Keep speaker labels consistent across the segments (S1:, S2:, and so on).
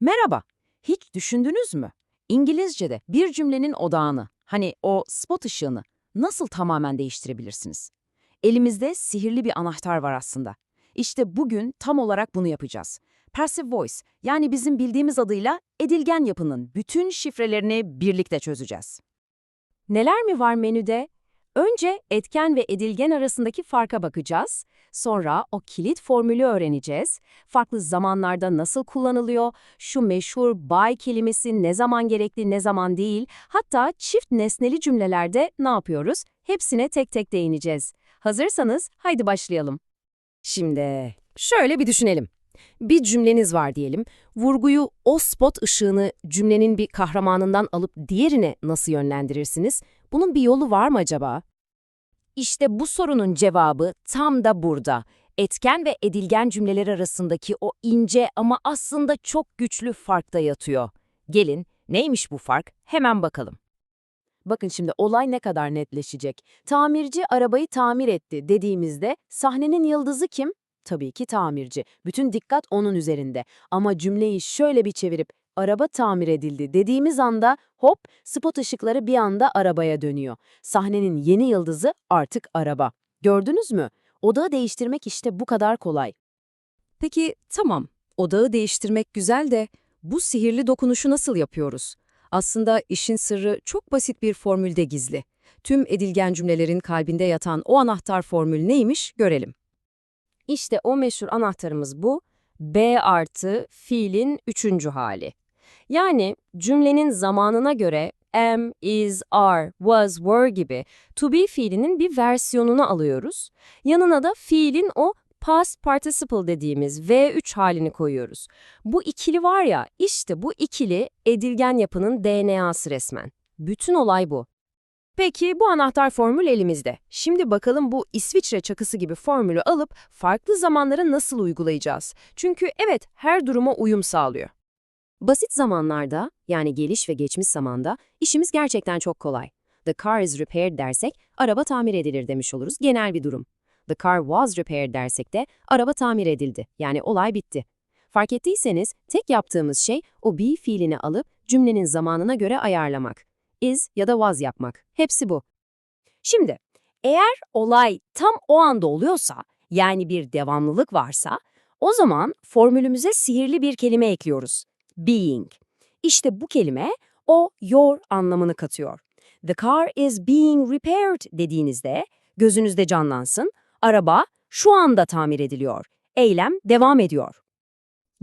S1: Merhaba, hiç düşündünüz mü? İngilizce'de bir cümlenin odağını, hani o spot ışığını nasıl tamamen değiştirebilirsiniz? Elimizde sihirli bir anahtar var aslında. İşte bugün tam olarak bunu yapacağız. Passive Voice, yani bizim bildiğimiz adıyla edilgen yapının bütün şifrelerini birlikte çözeceğiz.
S2: Neler mi var menüde? Önce etken ve edilgen arasındaki farka bakacağız. Sonra o kilit formülü öğreneceğiz. Farklı zamanlarda nasıl kullanılıyor, şu meşhur by kelimesi ne zaman gerekli ne zaman değil, hatta çift nesneli cümlelerde ne yapıyoruz? Hepsine tek tek değineceğiz. Hazırsanız haydi başlayalım.
S3: Şimdi şöyle bir düşünelim. Bir cümleniz var diyelim. Vurguyu o spot ışığını cümlenin bir kahramanından alıp diğerine nasıl yönlendirirsiniz? Bunun bir yolu var mı acaba? İşte bu sorunun cevabı tam da burada. Etken ve edilgen cümleler arasındaki o ince ama aslında çok güçlü farkta yatıyor. Gelin, neymiş bu fark? Hemen bakalım.
S1: Bakın şimdi olay ne kadar netleşecek. Tamirci arabayı tamir etti dediğimizde sahnenin yıldızı kim? Tabii ki tamirci. Bütün dikkat onun üzerinde. Ama cümleyi şöyle bir çevirip araba tamir edildi dediğimiz anda hop spot ışıkları bir anda arabaya dönüyor. Sahnenin yeni yıldızı artık araba. Gördünüz mü? Odağı değiştirmek işte bu kadar kolay.
S3: Peki tamam, odağı değiştirmek güzel de bu sihirli dokunuşu nasıl yapıyoruz? Aslında işin sırrı çok basit bir formülde gizli. Tüm edilgen cümlelerin kalbinde yatan o anahtar formül neymiş görelim. İşte o meşhur anahtarımız bu. B artı fiilin üçüncü hali. Yani cümlenin zamanına göre am, is, are, was, were gibi to be fiilinin bir versiyonunu alıyoruz. Yanına da fiilin o past participle dediğimiz V3 halini koyuyoruz. Bu ikili var ya, işte bu ikili edilgen yapının DNA'sı resmen. Bütün olay bu. Peki bu anahtar formül elimizde. Şimdi bakalım bu İsviçre çakısı gibi formülü alıp farklı zamanlara nasıl uygulayacağız? Çünkü evet her duruma uyum sağlıyor. Basit zamanlarda, yani geliş ve geçmiş zamanda işimiz gerçekten çok kolay. The car is repaired dersek, araba tamir edilir demiş oluruz, genel bir durum. The car was repaired dersek de, araba tamir edildi, yani olay bitti. Fark ettiyseniz, tek yaptığımız şey o be fiilini alıp cümlenin zamanına göre ayarlamak. Is ya da was yapmak. Hepsi bu. Şimdi, eğer olay tam o anda oluyorsa, yani bir devamlılık varsa, o zaman formülümüze sihirli bir kelime ekliyoruz being. İşte bu kelime o your anlamını katıyor. The car is being repaired dediğinizde gözünüzde canlansın. Araba şu anda tamir ediliyor. Eylem devam ediyor.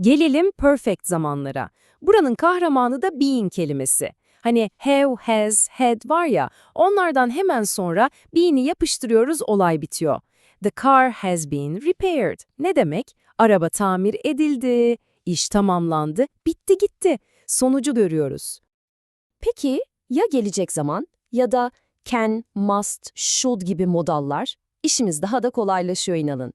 S3: Gelelim perfect zamanlara. Buranın kahramanı da being kelimesi. Hani have, has, had var ya, onlardan hemen sonra being'i yapıştırıyoruz, olay bitiyor. The car has been repaired. Ne demek? Araba tamir edildi. İş tamamlandı, bitti gitti. Sonucu görüyoruz. Peki ya gelecek zaman ya da can, must, should gibi modallar? İşimiz daha da kolaylaşıyor inanın.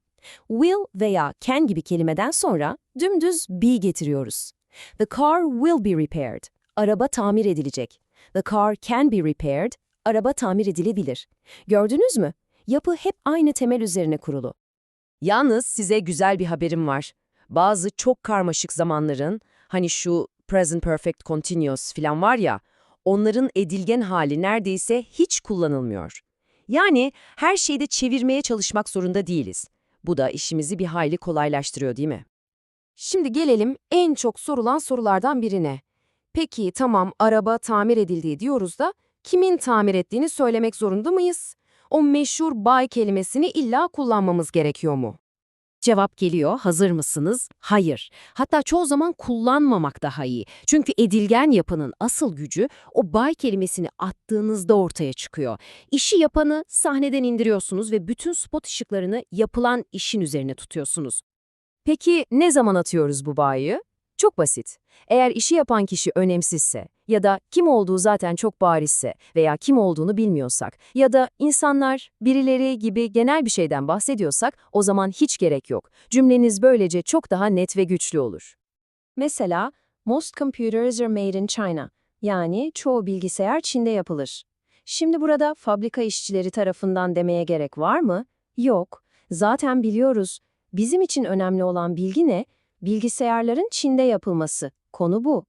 S3: Will veya can gibi kelimeden sonra dümdüz be getiriyoruz. The car will be repaired. Araba tamir edilecek. The car can be repaired. Araba tamir edilebilir. Gördünüz mü? Yapı hep aynı temel üzerine kurulu. Yalnız size güzel bir haberim var bazı çok karmaşık zamanların, hani şu present perfect continuous falan var ya, onların edilgen hali neredeyse hiç kullanılmıyor. Yani her şeyde çevirmeye çalışmak zorunda değiliz. Bu da işimizi bir hayli kolaylaştırıyor değil mi? Şimdi gelelim en çok sorulan sorulardan birine. Peki tamam araba tamir edildiği diyoruz da kimin tamir ettiğini söylemek zorunda mıyız? O meşhur buy kelimesini illa kullanmamız gerekiyor mu? Cevap geliyor, hazır mısınız? Hayır. Hatta çoğu zaman kullanmamak daha iyi. Çünkü edilgen yapının asıl gücü o bay kelimesini attığınızda ortaya çıkıyor. İşi yapanı sahneden indiriyorsunuz ve bütün spot ışıklarını yapılan işin üzerine tutuyorsunuz. Peki ne zaman atıyoruz bu bayı? Çok basit. Eğer işi yapan kişi önemsizse ya da kim olduğu zaten çok barizse veya kim olduğunu bilmiyorsak ya da insanlar, birileri gibi genel bir şeyden bahsediyorsak o zaman hiç gerek yok. Cümleniz böylece çok daha net ve güçlü olur. Mesela, most computers are made in China. Yani çoğu bilgisayar Çin'de yapılır. Şimdi burada fabrika işçileri tarafından demeye gerek var mı? Yok. Zaten biliyoruz. Bizim için önemli olan bilgi ne? Bilgisayarların Çin'de yapılması. Konu bu.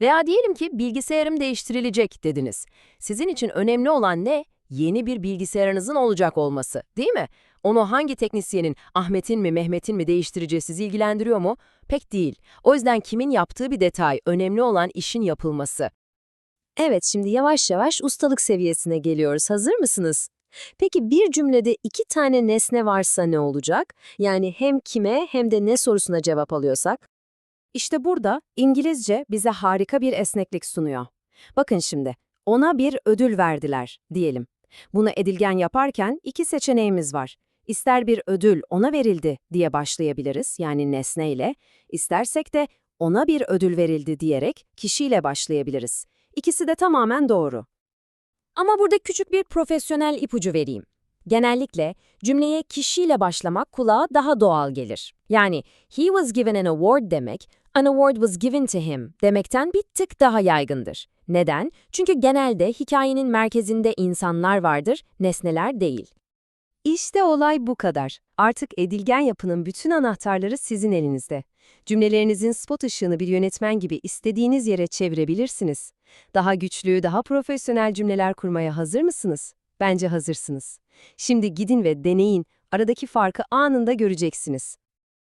S2: Veya diyelim ki bilgisayarım değiştirilecek dediniz. Sizin için önemli olan ne? Yeni bir bilgisayarınızın olacak olması, değil mi? Onu hangi teknisyenin, Ahmet'in mi, Mehmet'in mi değiştireceği sizi ilgilendiriyor mu? Pek değil. O yüzden kimin yaptığı bir detay, önemli olan işin yapılması.
S3: Evet, şimdi yavaş yavaş ustalık seviyesine geliyoruz. Hazır mısınız? Peki bir cümlede iki tane nesne varsa ne olacak? Yani hem kime hem de ne sorusuna cevap alıyorsak? İşte burada İngilizce bize harika bir esneklik sunuyor. Bakın şimdi, ona bir ödül verdiler diyelim. Bunu edilgen yaparken iki seçeneğimiz var. İster bir ödül ona verildi diye başlayabiliriz yani nesneyle, istersek de ona bir ödül verildi diyerek kişiyle başlayabiliriz. İkisi de tamamen doğru. Ama burada küçük bir profesyonel ipucu vereyim. Genellikle cümleye kişiyle başlamak kulağa daha doğal gelir. Yani he was given an award demek, an award was given to him demekten bir tık daha yaygındır. Neden? Çünkü genelde hikayenin merkezinde insanlar vardır, nesneler değil. İşte olay bu kadar. Artık edilgen yapının bütün anahtarları sizin elinizde. Cümlelerinizin spot ışığını bir yönetmen gibi istediğiniz yere çevirebilirsiniz. Daha güçlü, daha profesyonel cümleler kurmaya hazır mısınız? Bence hazırsınız. Şimdi gidin ve deneyin. Aradaki farkı anında göreceksiniz.